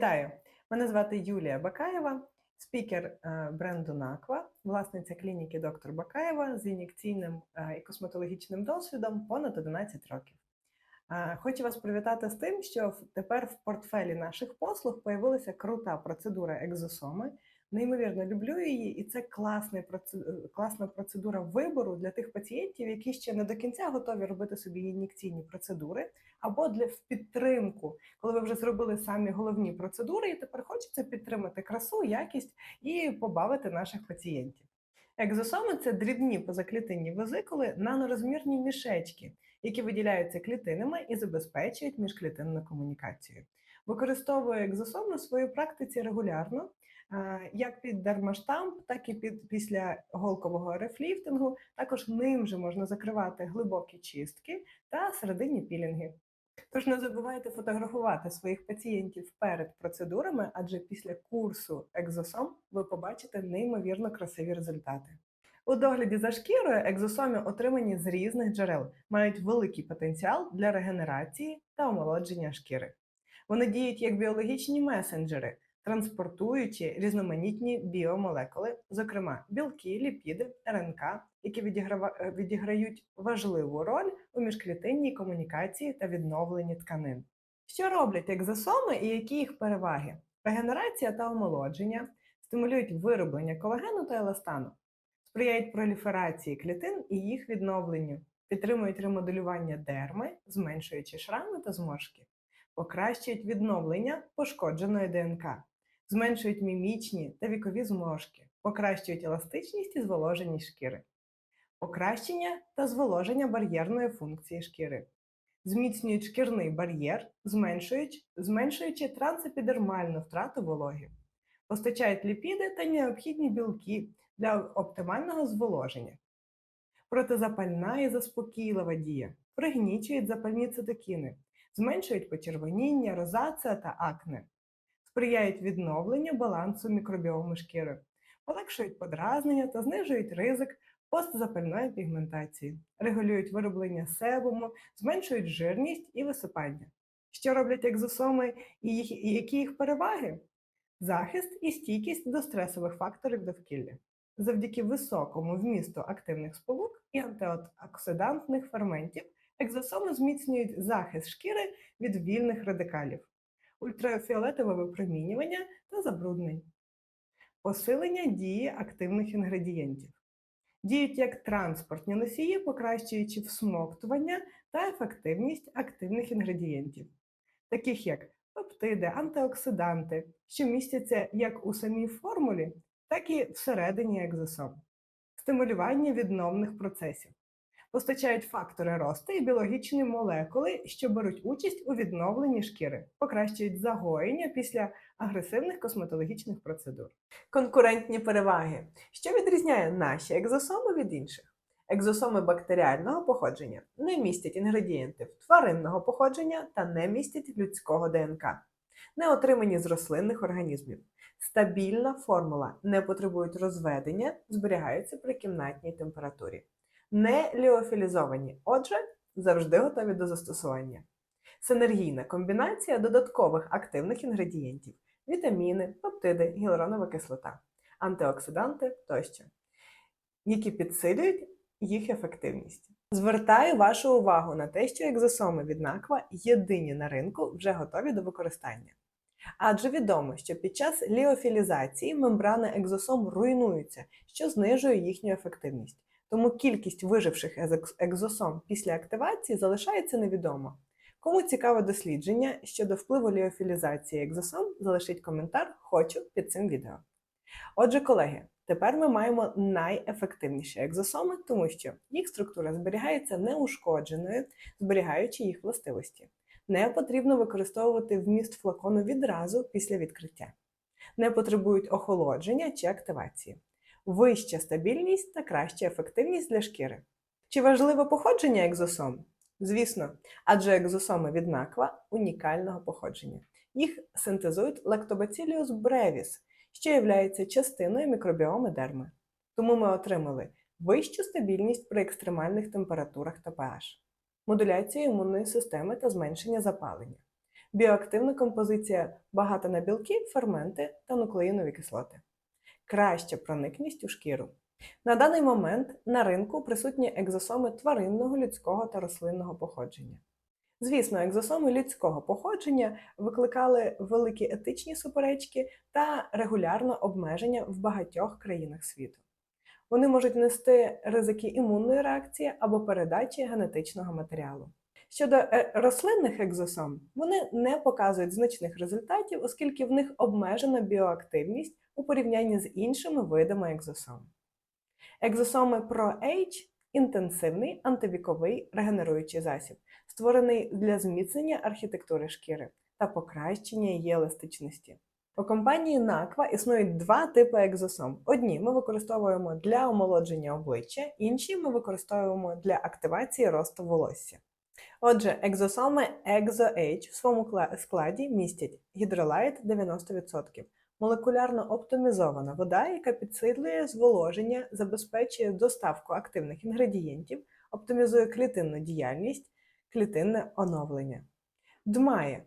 Вітаю! Мене звати Юлія Бакаєва, спікер е, бренду Наква, власниця клініки доктор Бакаєва з ін'єкційним е, і косметологічним досвідом понад 11 років. Е, Хочу вас привітати з тим, що тепер в портфелі наших послуг появилася крута процедура екзосоми. Неймовірно люблю її, і це проце- е, класна процедура вибору для тих пацієнтів, які ще не до кінця готові робити собі ін'єкційні процедури, або для в підтримку коли ви вже зробили самі головні процедури, і тепер хочеться підтримати красу, якість і побавити наших пацієнтів. Екзосоми це дрібні позаклітинні везикули, нанорозмірні мішечки, які виділяються клітинами і забезпечують міжклітинну комунікацію. Використовую екзосоми в своїй практиці регулярно, як під дермаштамп, так і під після голкового рефліфтингу. Також ним же можна закривати глибокі чистки та серединні пілінги. Тож не забувайте фотографувати своїх пацієнтів перед процедурами, адже після курсу екзосом ви побачите неймовірно красиві результати. У догляді за шкірою екзосомі отримані з різних джерел, мають великий потенціал для регенерації та омолодження шкіри. Вони діють як біологічні месенджери, транспортуючи різноманітні біомолекули, зокрема білки, ліпіди, РНК, які е, відіграють важливу роль у міжклітинній комунікації та відновленні тканин. Що роблять екзосоми і які їх переваги? Регенерація та омолодження стимулюють вироблення колагену та еластану, сприяють проліферації клітин і їх відновленню, підтримують ремоделювання дерми, зменшуючи шрами та зморшки, покращують відновлення пошкодженої ДНК, зменшують мімічні та вікові зморшки, покращують еластичність і зволоженість шкіри, покращення та зволоження бар'єрної функції шкіри, зміцнюють шкірний бар'єр, зменшують, зменшуючи трансепідермальну втрату вологи, постачають ліпіди та необхідні білки для оптимального зволоження. Протизапальна і заспокійлива дія, пригнічують запальні цитокіни, зменшують почервоніння, розація та акне, сприяють відновленню балансу мікробіому шкіри, полегшують подразнення та знижують ризик постзапальної пігментації, регулюють вироблення себуму, зменшують жирність і висипання. Що роблять екзосоми і, їх, і які їх переваги? Захист і стійкість до стресових факторів довкілля. Завдяки високому вмісту активних сполук і антиоксидантних ферментів екзосоми зміцнюють захист шкіри від вільних радикалів, ультрафіолетове випромінювання та забруднень, посилення дії активних інгредієнтів. Діють як транспортні носії, покращуючи всмоктування та ефективність активних інгредієнтів, таких як пептиди, антиоксиданти, що містяться як у самій формулі, так і всередині екзосом, стимулювання відновних процесів, постачають фактори росту і біологічні молекули, що беруть участь у відновленні шкіри, покращують загоєння після агресивних косметологічних процедур. Конкурентні переваги. Що відрізняє наші екзосоми від інших? Екзосоми бактеріального походження не містять інгредієнтів тваринного походження та не містять людського ДНК, не отримані з рослинних організмів. Стабільна формула не потребують розведення, зберігаються при кімнатній температурі. Не ліофілізовані, отже, завжди готові до застосування. Синергійна комбінація додаткових активних інгредієнтів вітаміни, пептиди, гіалуронова кислота, антиоксиданти тощо, які підсилюють їх ефективність. Звертаю вашу увагу на те, що екзосоми від Наква єдині на ринку вже готові до використання. Адже відомо, що під час ліофілізації мембрани екзосом руйнуються, що знижує їхню ефективність. Тому кількість виживших екзосом після активації залишається невідомо. Кому цікаве дослідження щодо впливу ліофілізації екзосом, залишіть коментар Хочу під цим відео. Отже, колеги, тепер ми маємо найефективніші екзосоми, тому що їх структура зберігається неушкодженою, зберігаючи їх властивості. Не потрібно використовувати вміст флакону відразу після відкриття. Не потребують охолодження чи активації. Вища стабільність та краща ефективність для шкіри. Чи важливе походження екзосом? Звісно, адже екзосоми від наква унікального походження. Їх синтезують Lactobacillus brevis, що є частиною мікробіоми дерми. Тому ми отримали вищу стабільність при екстремальних температурах та pH, модуляцію імунної системи та зменшення запалення, Біоактивна композиція багата на білки, ферменти та нуклеїнові кислоти. Краща проникність у шкіру. На даний момент на ринку присутні екзосоми тваринного, людського та рослинного походження. Звісно, екзосоми людського походження викликали великі етичні суперечки та регулярно обмеження в багатьох країнах світу. Вони можуть нести ризики імунної реакції або передачі генетичного матеріалу. Щодо е, рослинних екзосом, вони не показують значних результатів, оскільки в них обмежена біоактивність у порівнянні з іншими видами екзосом. Екзосоми ProH – інтенсивний антивіковий регенеруючий засіб, створений для зміцнення архітектури шкіри та покращення її еластичності. У компанії NACVA існують два типи екзосом. Одні ми використовуємо для омолодження обличчя, інші ми використовуємо для активації росту волосся. Отже, екзосоми ExoH в своєму складі містять гідролайт 90%, молекулярно оптимізована вода, яка підсилює зволоження, забезпечує доставку активних інгредієнтів, оптимізує клітинну діяльність, клітинне оновлення. Дмає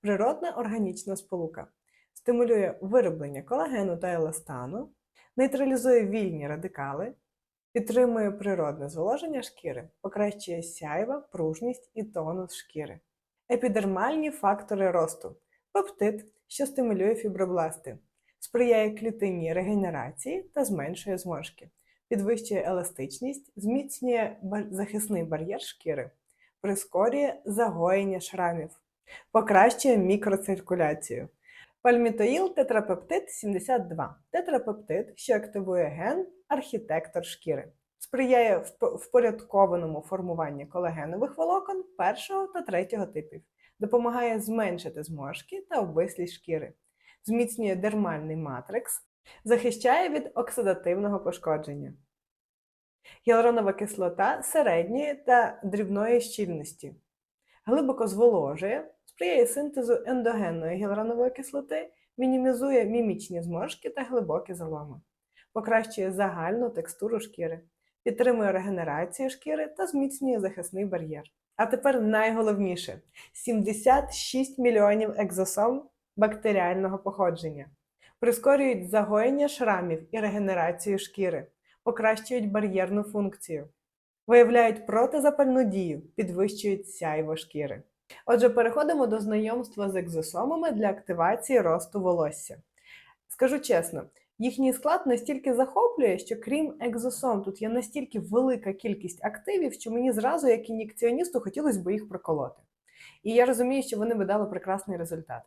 природна органічна сполука, стимулює вироблення колагену та еластану, нейтралізує вільні радикали, підтримує природне зволоження шкіри, покращує сяйва, пружність і тонус шкіри. Епідермальні фактори росту. Пептид, що стимулює фібробласти, сприяє клітинній регенерації та зменшує зморшки, підвищує еластичність, зміцнює захисний бар'єр шкіри, прискорює загоєння шрамів, покращує мікроциркуляцію. Пальмітоїл тетрапептид 72. Тетрапептид, що активує ген архітектор шкіри, сприяє впорядкованому формуванню колагенових волокон першого та третього типів, допомагає зменшити зморшки та обвислість шкіри, зміцнює дермальний матрикс, захищає від оксидативного пошкодження. Гіалуронова кислота середньої та дрібної щільності. Глибоко зволожує, сприяє синтезу ендогенної гіалуронової кислоти, мінімізує мімічні зморшки та глибокі заломи, покращує загальну текстуру шкіри, підтримує регенерацію шкіри та зміцнює захисний бар'єр. А тепер найголовніше: 76 мільйонів екзосом бактеріального походження, прискорюють загоєння шрамів і регенерацію шкіри, покращують бар'єрну функцію, виявляють протизапальну дію, підвищують сяйво шкіри. Отже, переходимо до знайомства з екзосомами для активації росту волосся. Скажу чесно, їхній склад настільки захоплює, що крім екзосом, тут є настільки велика кількість активів, що мені зразу, як ін'єкціоністу, хотілося б їх проколоти. І я розумію, що вони би дали прекрасний результат.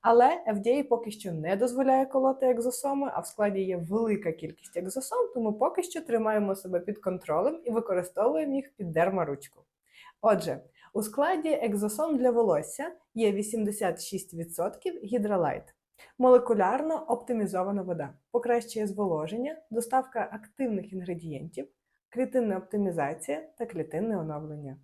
Але FDA поки що не дозволяє колоти екзосоми, а в складі є велика кількість екзосом, тому поки що тримаємо себе під контролем і використовуємо їх під дермаручку. Отже, у складі екзосом для волосся є 86% гідролайт. Молекулярно оптимізована вода, покращує зволоження, доставка активних інгредієнтів, клітинна оптимізація та клітинне оновлення.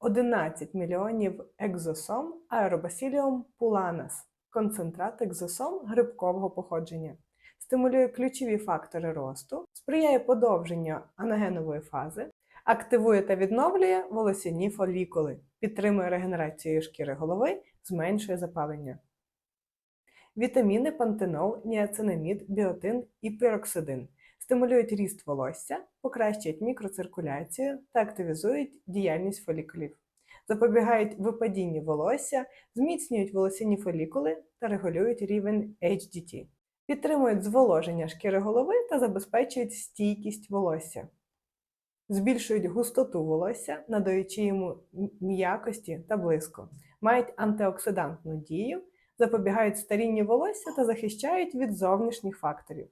11 мільйонів екзосом Aerobacillium pulanas – концентрат екзосом грибкового походження. Стимулює ключові фактори росту, сприяє подовженню анагенової фази, активує та відновлює волосяні фолікули, підтримує регенерацію шкіри голови, зменшує запалення. Вітаміни пантенол, ніацинамід, біотин і піроксидин стимулюють ріст волосся, покращують мікроциркуляцію та активізують діяльність фолікулів, запобігають випадінню волосся, зміцнюють волосяні фолікули та регулюють рівень HDT, підтримують зволоження шкіри голови та забезпечують стійкість волосся, збільшують густоту волосся, надаючи йому м'якості та блиску, мають антиоксидантну дію, запобігають старінню волосся та захищають від зовнішніх факторів.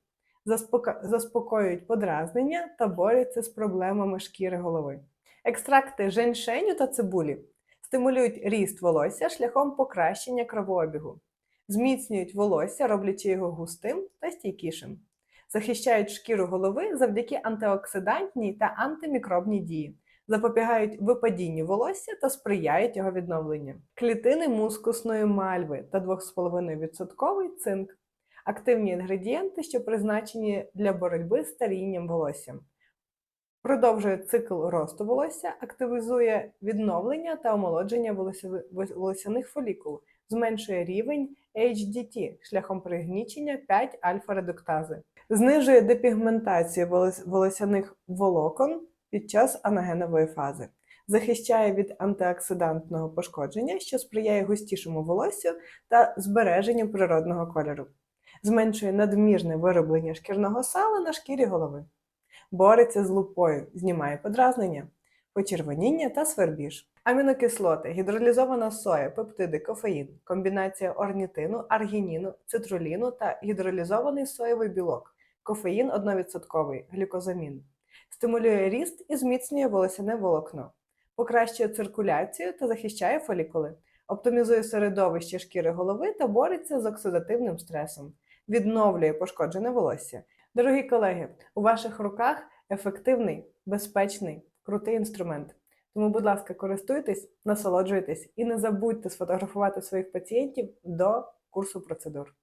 Заспока- заспокоюють подразнення та борються з проблемами шкіри голови. Екстракти женьшеню та цибулі стимулюють ріст волосся шляхом покращення кровообігу, зміцнюють волосся, роблячи його густим та стійкішим, захищають шкіру голови завдяки антиоксидантній та антимікробній дії, запобігають випадінню волосся та сприяють його відновленню. Клітини мускусної мальви та 2,5% цинк активні інгредієнти, що призначені для боротьби з старінням волосся. продовжує цикл росту волосся, активізує відновлення та омолодження волосяних фолікул, зменшує рівень HDT шляхом пригнічення 5 альфа-редуктази, знижує депігментацію волос- волосяних волокон під час анагенової фази, захищає від антиоксидантного пошкодження, що сприяє густішому волоссю та збереженню природного кольору, зменшує надмірне вироблення шкірного сала на шкірі голови, бореться з лупою, знімає подразнення, почервоніння та свербіж. Амінокислоти, гідролізована соя, пептиди, кофеїн, комбінація орнітину, аргініну, цитруліну та гідролізований соєвий білок, кофеїн 1%, глюкозамін. Стимулює ріст і зміцнює волосяне волокно, покращує циркуляцію та захищає фолікули, оптимізує середовище шкіри голови та бореться з оксидативним стресом, відновлює пошкоджене волосся. Дорогі колеги, у ваших руках ефективний, безпечний, крутий інструмент. Тому, будь ласка, користуйтесь, насолоджуйтесь і не забудьте сфотографувати своїх пацієнтів до курсу процедур.